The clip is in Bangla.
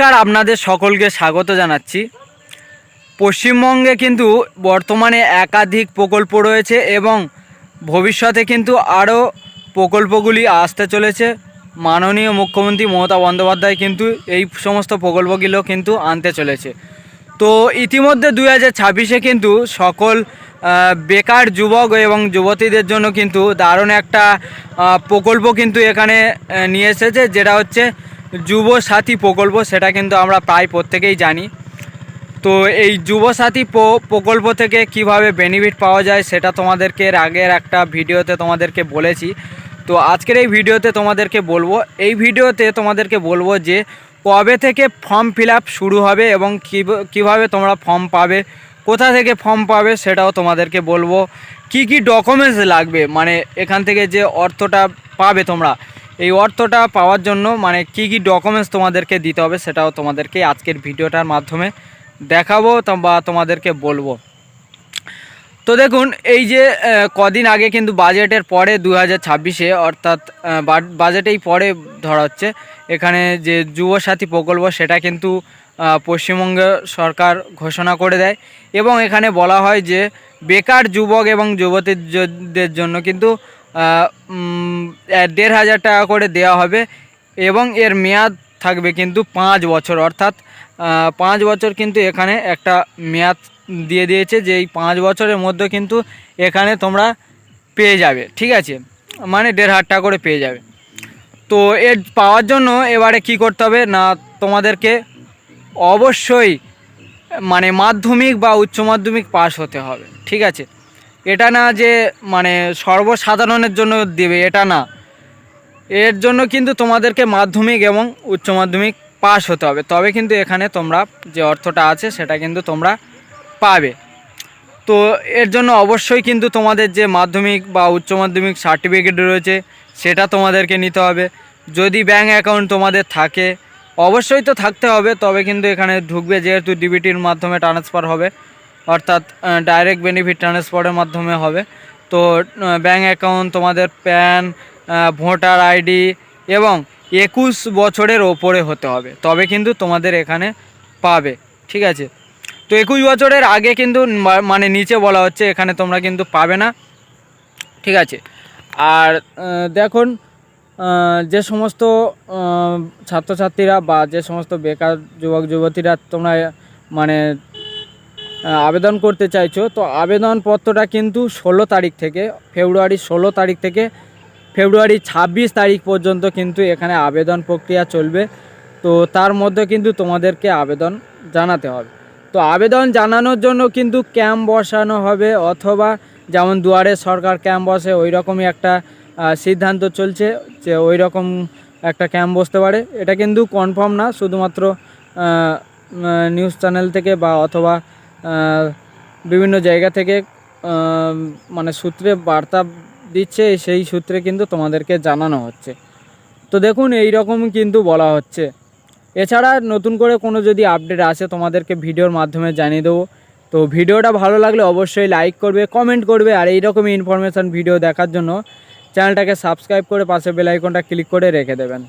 নমস্কার, আপনাদের সকলকে স্বাগত জানাচ্ছি। পশ্চিমবঙ্গে কিন্তু বর্তমানে একাধিক প্রকল্প রয়েছে এবং ভবিষ্যতে কিন্তু আরও প্রকল্পগুলি আসতে চলেছে। মাননীয় মুখ্যমন্ত্রী মমতা বন্দ্যোপাধ্যায় কিন্তু এই সমস্ত প্রকল্পগুলো কিন্তু আনতে চলেছে। তো ইতিমধ্যে দুই হাজার ছাব্বিশে কিন্তু সকল বেকার যুবক এবং যুবতীদের জন্য কিন্তু দারুণ একটা প্রকল্প কিন্তু এখানে নিয়ে এসেছে, যেটা হচ্ছে যুব সাথী প্রকল্প, সেটা কিন্তু আমরা প্রায় প্রত্যেকেই জানি। তো এই যুবসাথী প্র- প্রকল্প থেকে কীভাবে বেনিফিট পাওয়া যায়, সেটা তোমাদেরকে এর আগের একটা ভিডিওতে তোমাদেরকে বলেছি। তো আজকের এই ভিডিওতে তোমাদেরকে বলব, এই ভিডিওতে তোমাদেরকে বলব যে, কবে থেকে ফর্ম ফিল শুরু হবে এবং কিভ- কীভাবে তোমরা ফর্ম পাবে, কোথা থেকে ফর্ম পাবে, সেটাও তোমাদেরকে বলব। কি কি ডকুমেন্টস লাগবে মানে এখান থেকে যে অর্থটা পাবে তোমরা এই অর্থটা পাওয়ার জন্য মানে কি কি ডকুমেন্টস তোমাদেরকে দিতে হবে সেটাও তোমাদেরকে আজকের ভিডিওটার মাধ্যমে দেখাবো বা তোমাদেরকে বলব। তো দেখুন, এই যে কদিন আগে কিন্তু বাজেটের পরে দু হাজার ছাব্বিশে, অর্থাৎ বাজেটেই পরে ধরা হচ্ছে, এখানে যে যুবসাথী প্রকল্প সেটা কিন্তু পশ্চিমবঙ্গ সরকার ঘোষণা করে দেয় এবং এখানে বলা হয় যে, বেকার যুবক এবং যুবতীদের জন্য কিন্তু দেড় হাজার টাকা করে দেওয়া হবে এবং এর মেয়াদ থাকবে কিন্তু পাঁচ বছর। অর্থাৎ পাঁচ বছর কিন্তু এখানে একটা মেয়াদ দিয়ে দিয়েছে যে এই পাঁচ বছরের মধ্যে কিন্তু এখানে তোমরা পেয়ে যাবে, ঠিক আছে? মানে দেড় হাজার টাকা করে পেয়ে যাবে। তো এর পাওয়ার জন্য এবারে কি করতে হবে না তোমাদেরকে অবশ্যই মানে মাধ্যমিক বা উচ্চ মাধ্যমিক পাস হতে হবে, ঠিক আছে? এটা না যে মানে সর্বসাধারণের জন্য দেবে, এটা না। এর জন্য কিন্তু তোমাদেরকে মাধ্যমিক এবং উচ্চ মাধ্যমিক পাস হতে হবে। তবে কিন্তু এখানে তোমরা যে অর্থটা আছে, সেটা কিন্তু তোমরা পাবে। তো এর জন্য অবশ্যই কিন্তু তোমাদের যে মাধ্যমিক বা উচ্চ মাধ্যমিক সার্টিফিকেট রয়েছে, সেটা তোমাদেরকে নিতে হবে। যদি ব্যাঙ্ক অ্যাকাউন্ট তোমাদের থাকে, অবশ্যই তো থাকতে হবে, তবে কিন্তু এখানে ঢুকবে, যেহেতু ডিবিটির মাধ্যমে ট্রান্সফার হবে। অর্থাৎ ডাইরেক্ট বেনিফিট ট্রান্সফারের মাধ্যমে হবে। তো ব্যাঙ্ক অ্যাকাউন্ট তোমাদের প্যান ভোটার আইডি এবং একুশ বছরের ওপরে হতে হবে। তবে কিন্তু তোমাদের এখানে পাবে, ঠিক আছে? তো, একুশ বছরের আগে কিন্তু মানে নিচে বলা হচ্ছে, এখানে তোমরা কিন্তু পাবে না, ঠিক আছে? আর দেখুন যে সমস্ত ছাত্রছাত্রীরা বা যে সমস্ত বেকার যুবক যুবতীরা তোমরা মানে আবেদন করতে চাইছো, তো আবেদনপত্রটা কিন্তু ষোলো তারিখ থেকে, ফেব্রুয়ারি ষোলো তারিখ থেকে, ফেব্রুয়ারি ছাব্বিশ তারিখ পর্যন্ত কিন্তু এখানে আবেদন প্রক্রিয়া চলবে। তো তার মধ্যে কিন্তু তোমাদেরকে আবেদন জানাতে হবে। তো আবেদন জানানোর জন্য কিন্তু ক্যাম্প বসানো হবে, অথবা যেমন দুয়ারে সরকার ক্যাম্প বসে ওই রকমই একটা সিদ্ধান্ত চলছে যে ওই রকম একটা ক্যাম্প বসতে পারে। এটা কিন্তু কনফার্ম না, শুধুমাত্র নিউজ চ্যানেল থেকে বা অথবা বিভিন্ন জায়গা থেকে মানে সূত্রে বার্তা দিচ্ছে, সেই সূত্রে কিন্তু তোমাদেরকে জানানো হচ্ছে। তো দেখুন এই রকম কিন্তু বলা হচ্ছে। এছাড়া নতুন করে কোনো যদি আপডেট আসে, তোমাদেরকে ভিডিওর মাধ্যমে জানিয়ে দেবো। তো ভিডিওটা ভালো লাগলে অবশ্যই লাইক করবে, কমেন্ট করবে, আর এই রকমই ইনফরমেশান ভিডিও দেখার জন্য চ্যানেলটাকে সাবস্ক্রাইব করে পাশে বেল আইকনটা ক্লিক করে রেখে দেবেন।